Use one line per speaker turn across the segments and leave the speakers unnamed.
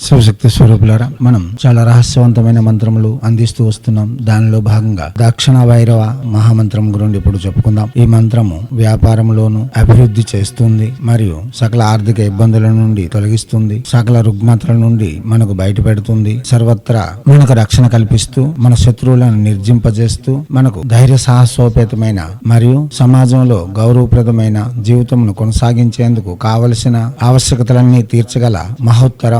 శివశక్తి స్వరూపులారా మనం చాలా రహస్యవంతమైన మంత్రములు అందిస్తూ వస్తున్నాం. దానిలో భాగంగా దక్షిణ వైరవ మహామంత్రం గురించి ఇప్పుడు చెప్పుకుందాం. ఈ మంత్రము వ్యాపారంలోను అభివృద్ధి చేస్తుంది మరియు సకల ఆర్థిక ఇబ్బందుల నుండి తొలగిస్తుంది. సకల రుగ్మతల నుండి మనకు బయటపెడుతుంది. సర్వత్రా మనకు రక్షణ కల్పిస్తూ మన శత్రువులను నిర్జింపజేస్తూ మనకు ధైర్య సాహసోపేతమైన మరియు సమాజంలో గౌరవప్రదమైన జీవితమును కొనసాగించేందుకు కావలసిన ఆవశ్యకతలన్నీ తీర్చగల మహోత్తర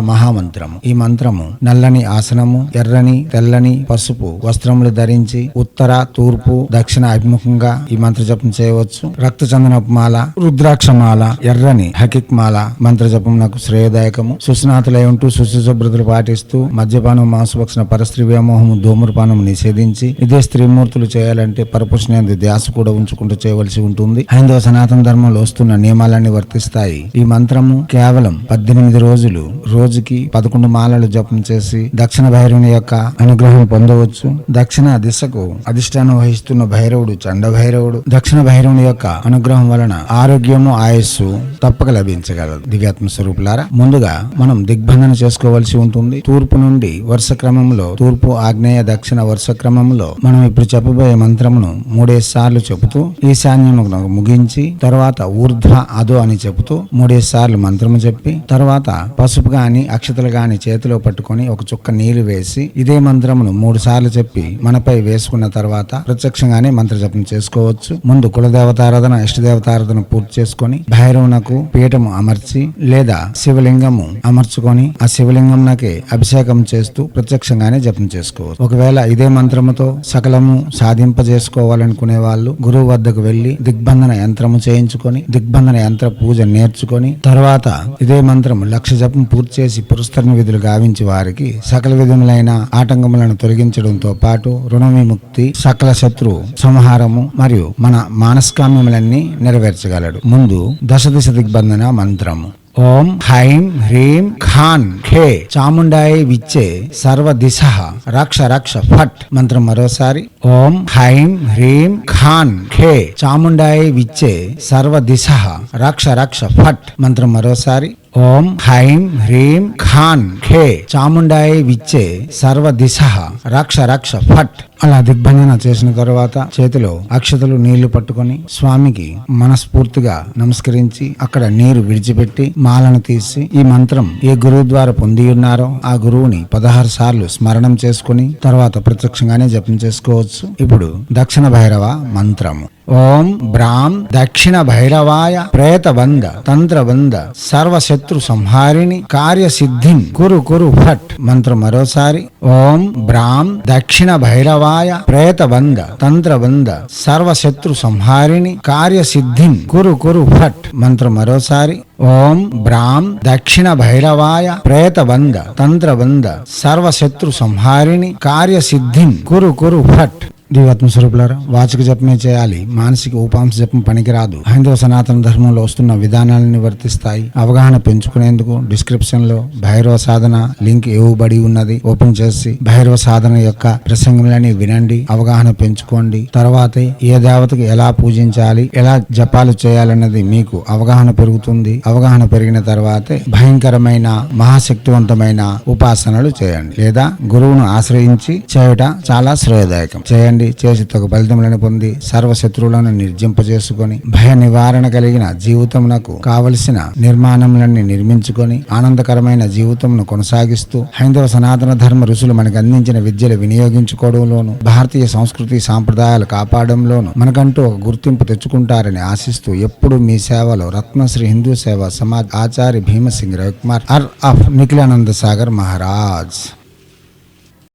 మంత్రము. ఈ మంత్రము నల్లని ఆసనము ఎర్రని తెల్లని పసుపు వస్త్రములు ధరించి ఉత్తర తూర్పు దక్షిణ అభిముఖంగా ఈ మంత్ర జపం చేయవచ్చు. రక్త చందనపుమాల రుద్రాక్షమాల ఎర్రని హకిక్ మాల మంత్ర జపం నాకు శ్రేయదాయకము. సుస్నాతులై ఉంటూ శుచిశుభ్రతలు పాటిస్తూ మద్యపానం మాంసభక్షణ పరస్త్రీ వ్యామోహము ధూమ్రపానం నిషేధించి ఇదే స్త్రీమూర్తులు చేయాలంటే పరపుష్ణేంద్ర ధ్యాస కూడా ఉంచుకుంటూ చేయవలసి ఉంటుంది. హైందవ సనాతన ధర్మంలో వస్తున్న నియమాలన్నీ వర్తిస్తాయి. ఈ మంత్రము కేవలం పద్దెనిమిది రోజులు రోజుకి పదకొండు మాలలు జపం చేసి దక్షిణ భైరవుని యొక్క అనుగ్రహం పొందవచ్చు. దక్షిణ దిశకు అధిష్టానం వహిస్తున్న భైరవుడు చండ భైరవుడు దక్షిణ భైరవుని యొక్క అనుగ్రహం వలన ఆరోగ్యము ఆయస్సు తప్పక లభించగలదు. దివ్యాత్మ స్వరూపులారా ముందుగా మనం దిగ్బంధన చేసుకోవలసి ఉంటుంది. తూర్పు నుండి వరుస క్రమంలో తూర్పు ఆగ్నేయ దక్షిణ వరుస క్రమంలో మనం ఇప్పుడు చెప్పబోయే మంత్రమును మూడేసి సార్లు చెబుతూ ఈశాన్యం ముగించి తర్వాత ఊర్ధ్వ అదో అని చెబుతూ మూడేసి సార్లు మంత్రము చెప్పి తర్వాత పసుపు గాని అక్షతలు గాని చేతిలో పట్టుకొని ఒక చుక్క నీళ్ళు వేసి ఇదే మంత్రమును మూడు సార్లు చెప్పి మనపై వేసుకున్న తర్వాత ప్రత్యక్షంగానే మంత్ర జపం చేసుకోవచ్చు. ముందు కులదేవతారాధన ఇష్టదేవతారాధన పూర్తి చేసుకొని భైరవునకు పీఠము అమర్చి లేదా శివలింగము అమర్చుకొని ఆ శివలింగం నాకే అభిషేకం చేస్తూ ప్రత్యక్షంగానే జపం చేసుకోవచ్చు. ఒకవేళ ఇదే మంత్రముతో సకలము సాధింపజేసుకోవాలనుకునే వాళ్ళు గురువు వద్దకు వెళ్ళి దిగ్బంధన యంత్రము చేయించుకొని దిగ్బంధన యంత్ర పూజ నేర్చుకొని తర్వాత ఇదే మంత్రము లక్ష జపం పూర్తి చేసి విస్తరణ విధులు గావించి వారికి సకల విధములైన ఆటంకములను తొలగించడంతో పాటు రుణ విముక్తి సకల శత్రు సంహారము మరియు మన మానస్కామ్యములన్నీ నెరవేర్చగలడు. ముందు దశ దిశ దిగ్బంధన మంత్రము. ఓం హైం హ్రీం ఖాన్ ఖే చాముండాయి విచ్చే సర్వ దిశ రక్ష రక్ష ఫట్ మంత్రం మరోసారి. ఓం హైం హ్రీం ఖాన్ ఖే చాముండాయి విచ్చే సర్వ దిశ రక్ష రక్ష ఫట్ మంత్రం మరోసారి. ఓం హైం హ్రీం ఖాన్ ఖే చాముండాయి విచ్చే సర్వ దిశ రక్ష రక్ష ఫట్. అలా దిగ్బంధన చేసిన తర్వాత చేతిలో అక్షతలు నీళ్ళు పట్టుకొని స్వామికి మనస్ఫూర్తిగా నమస్కరించి అక్కడ నీరు విడిచిపెట్టి మాలను తీసి ఈ మంత్రం ఏ గురువు ద్వారా పొంది ఉన్నారో ఆ గురువుని పదహారు సార్లు స్మరణం చేసుకుని తర్వాత ప్రత్యక్షంగానే జపం చేసుకోవచ్చు. ఇప్పుడు దక్షిణ భైరవ మంత్రము ఓం బ్రాం దక్షిణ భైరవాయ ప్రేతబంధ తంత్రబంధ సర్వశత్రు సంహారిణి కార్యసిద్ధిం కురు కురు ఫట్. మంత్రం మరోసారి. ఓం బ్రాం మాం దక్షిణ భైరవాయ ప్రేతబంధ తంత్రబంధ సర్వశత్రు సంహారిణి కార్యసిద్ధిం కురు కురు ఫట్ మంత్రం మరోసారి ఓం బ్రాం దక్షిణ భైరవాయ ప్రేతబంధ తంత్రబంధ సర్వశత్రు సంహారిణి కార్యసిద్ధిం కురు కురు ఫట్ దివాత్మ స్వరూపులారా వాచక జపమే చేయాలి. మానసిక ఉపాంశ జపం పనికిరాదు. హైందవ సనాతన ధర్మంలో వస్తున్న విధానాలను వర్తిస్తాయి అవగాహన పెంచుకునేందుకు డిస్క్రిప్షన్లో భైరవ సాధన లింక్ ఇవ్వబడి ఉన్నది. ఓపెన్ చేసి భైరవ సాధన యొక్క ప్రసంగములని వినండి అవగాహన పెంచుకోండి. తర్వాతే ఏ దేవతకు ఎలా పూజించాలి ఎలా జపాలు చేయాలన్నది మీకు అవగాహన పెరుగుతుంది. అవగాహన పెరిగిన తర్వాతే భయంకరమైన మహాశక్తివంతమైన ఉపాసనలు చేయండి. లేదా గురువును ఆశ్రయించి చేయటం చాలా శ్రేయదాయకం. చేయండి. చేసి తగు ఫలితములను పొంది సర్వశత్రువులను నిర్జింపజేసుకొని భయ నివారణ కలిగిన జీవితమునకు కావలసిన నిర్మాణములన్నీ నిర్మించుకొని ఆనందకరమైన జీవితమును కొనసాగిస్తూ హైందవ సనాతన ధర్మ ఋషులు మనకు అందించిన విద్యలు వినియోగించుకోవడంలోను భారతీయ సంస్కృతి సాంప్రదాయాలు కాపాడంలోను మనకంటూ ఒక గుర్తింపు తెచ్చుకుంటారని ఆశిస్తూ ఎప్పుడు మీ సేవలో రత్నశ్రీ హిందూ సేవ సమాజ్ ఆచార్య భీమసింగ్ రవికుమార్ అర్ ఆఫ్ నిఖిలానంద సాగర్ మహారాజ్.